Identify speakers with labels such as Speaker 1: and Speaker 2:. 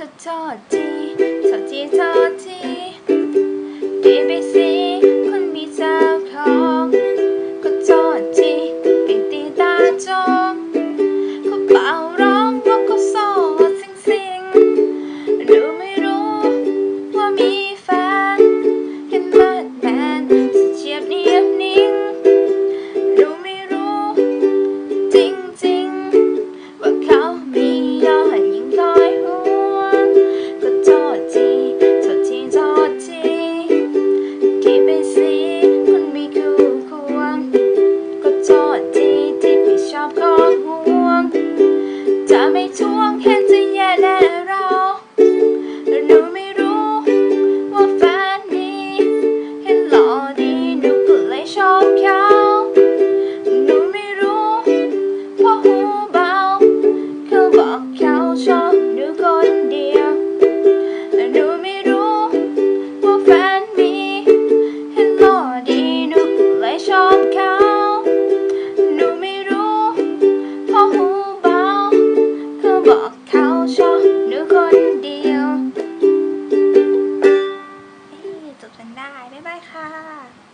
Speaker 1: ขอโทษทีโทษทีโทษ abraço. ค่ะ